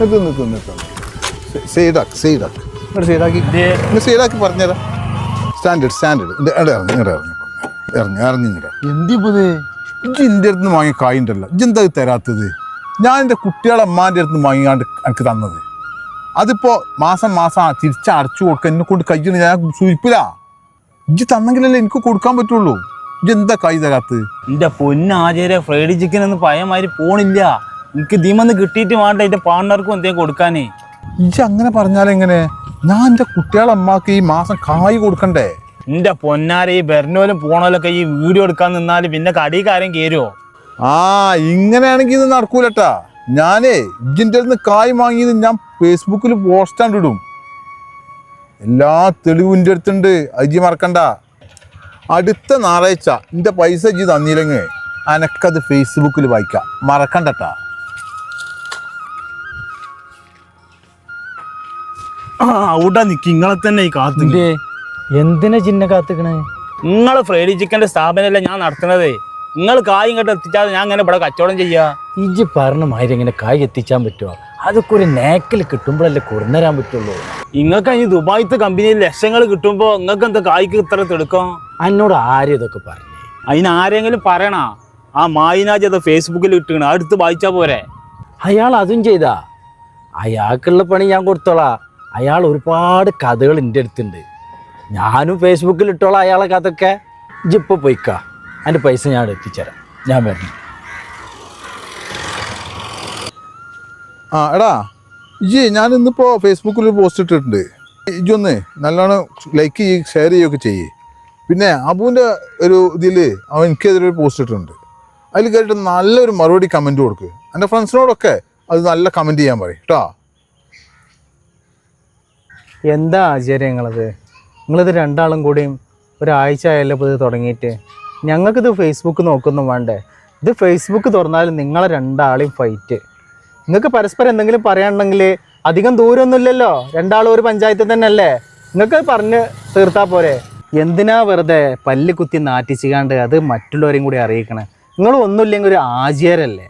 നിൽക്ക് നിൽക്ക് നിൽക്ക് സൈഡാക്ക് സൈഡാക്ക് ഇങ്ങോട്ട് സൈഡാക്കി ഇങ്ങ് സൈഡാക്കി പറഞ്ഞുതരാം സ്റ്റാൻഡേർഡ് സ്റ്റാൻഡേർഡ്. ഇങ്ങോട്ട് ഇറങ്ങി ഇങ്ങോട്ട് ഇറങ്ങി. ഇറങ്ങി ഇറങ്ങി ഇങ്ങോട്ട് എന്തിപ്പത്? ഇജ്ജ് എന്റെ അടുത്ത് നിന്ന് വാങ്ങിയ കായ് ഉണ്ടല്ലോ ഇജ്ജ് തരാത്തത്? ഞാൻ എന്റെ കുട്ടികളെ അമ്മാന്റെ അടുത്ത് നിന്ന് വാങ്ങിയാണ്ട് എനിക്ക് തന്നത്. അതിപ്പോ മാസം മാസം തിരിച്ചടച്ചു കൊടുക്കാൻ എന്നെ കൊണ്ട് കയ്യിൽ ഞാൻ സൂചിപ്പില്ല. ഇജ്ജ് തന്നെങ്കിലല്ലേ എനിക്ക് കൊടുക്കാൻ പറ്റുള്ളൂ. ഇജ്ജ് എന്താ കൈ തരാത്തത്? എന്റെ പൊന്നാചാര്യ ഫ്രൈഡ് ചിക്കൻ ഒന്നും പഴയമാതിരി പോണില്ല. എനിക്ക് ദീമന്ന് കിട്ടിയിട്ട് വേണ്ട എന്റെ പാർട്ണർക്കും എന്തെങ്കിലും കൊടുക്കാനേ. ഇജ് അങ്ങനെ പറഞ്ഞാലെങ്ങനെ ഞാൻ എന്റെ കുട്ടികളെ അമ്മയ്ക്ക് ഈ മാസം കായ് കൊടുക്കണ്ടേ? എന്റെ പൊന്നാരെ ഈ ബെർനോലും പോണോലൊക്കെ ഈ വീഡിയോ എടുക്കാൻ നിന്നാൽ പിന്നെ കടികാരം കേറുവോ ആ ഇങ്ങനെയാണെങ്കിൽ ഇത് നടക്കൂലട്ടാ. ഞാനേ ഇജിന്റെ നിന്ന് കായ് വാങ്ങിയത് ഞാൻ ഫേസ്ബുക്കിൽ പോസ്റ്റാണ്ട് ഇടും എല്ലാ തെളിവും എന്റെ അടുത്തുണ്ട്. അജി മറക്കണ്ട. അടുത്ത ഞായറാഴ്ച എന്റെ പൈസ ഇജി തന്നില്ലെങ്കിൽ അനക്കത് ഫേസ്ബുക്കിൽ വായിക്കാം. മറക്കണ്ടട്ടാ. അവിടെ നിക്ക്. ഇങ്ങളെ തന്നെ ഈ കാത്തു എന്തേ എന്തിനാ ചിന്ന കാത്തിക്കണേ? നിങ്ങളെ ഫ്രൈഡ് ചിക്കന്റെ സ്ഥാപനമല്ലേ ഞാൻ നടത്തുന്നത്. നിങ്ങൾ കായ് ഇങ്ങോട്ട് എത്തിച്ചാൽ ഞാൻ ഇങ്ങനെ ഇവിടെ കച്ചവടം ചെയ്യാ. ഇജ് പറഞ്ഞ മാതിരി എങ്ങനെ കായ് എത്തിച്ചാൻ പറ്റുമോ അതൊക്കെ ഒരു നേക്കിൽ കിട്ടുമ്പോഴല്ലേ കൊടുന്നരാൻ പറ്റുള്ളൂ. നിങ്ങൾക്ക് ഈ ദുബായിത്തെ കമ്പനിയിൽ ലക്ഷങ്ങൾ കിട്ടുമ്പോ നിങ്ങൾക്ക് എന്താ കായ്ക്ക് ഇത്ര തെടുക്കാം? എന്നോട് ആരും ഇതൊക്കെ പറഞ്ഞു? അതിന് ആരെങ്കിലും പറയണ? ആ മായിനാജ് അത് ഫേസ്ബുക്കിൽ ഇട്ടിക്കണ അടുത്ത് വായിച്ചാ പോരെ. അയാൾ അതും ചെയ്താ. അയാൾക്കുള്ള പണി ഞാൻ കൊടുത്തോളാം. അയാൾ ഒരുപാട് കഥകൾ എന്റെ അടുത്തുണ്ട്. ഞാനും ഫേസ്ബുക്കിൽ ഇട്ടോളാം അയാളെ കഥയൊക്കെ. ജിപ്പ് പോയിക്കാ. അതിന്റെ പൈസ ഞാൻ എത്തിച്ചേരാം. ഞാൻ വരണം. ആ എടാ ഇജി ഞാൻ ഇന്നിപ്പോൾ ഫേസ്ബുക്കിൽ ഒരു പോസ്റ്റ് ഇട്ടിട്ടുണ്ട്. ഇജി ഒന്ന് നല്ലോണം ലൈക്ക് ചെയ്യുക ഷെയർ ചെയ്യുകയൊക്കെ ചെയ്യേ. പിന്നെ അബുവിന്റെ ഒരു ഇതിൽ അവൻ എനിക്കെതിരെ ഒരു പോസ്റ്റ് ഇട്ടിട്ടുണ്ട്. അതിൽ കയറിയിട്ട് നല്ലൊരു മറുപടി കമന്റ് കൊടുക്ക്. എന്റെ ഫ്രണ്ട്സിനോടൊക്കെ അത് നല്ല കമന്റ് ചെയ്യാൻ പറയും. കേട്ടോ എന്താ ആചാര്യം നിങ്ങളത്? രണ്ടാളും കൂടിയും ഒരാഴ്ച ആയല്ലോ ഇപ്പോൾ ഇത് തുടങ്ങിയിട്ട്. ഞങ്ങൾക്കിത് ഫേസ്ബുക്ക് നോക്കുന്നു വേണ്ടേ? ഇത് ഫേസ്ബുക്ക് തുറന്നാൽ നിങ്ങളെ രണ്ടാളെയും ഫൈറ്റ് നിങ്ങൾക്ക് പരസ്പരം എന്തെങ്കിലും പറയാനുണ്ടെങ്കിൽ അധികം ദൂരമൊന്നുമില്ലല്ലോ രണ്ടാളും ഒരു പഞ്ചായത്തിൽ തന്നെ അല്ലേ നിങ്ങൾക്ക് പറഞ്ഞ് തീർത്താൽ പോരെ. എന്തിനാ വെറുതെ പല്ല് കുത്തി നാറ്റിച്ചുകാണ്ട് അത് മറ്റുള്ളവരെയും കൂടി അറിയിക്കണേ? നിങ്ങൾ ഒന്നുമില്ലെങ്കിൽ ഒരു ആചാരല്ലേ?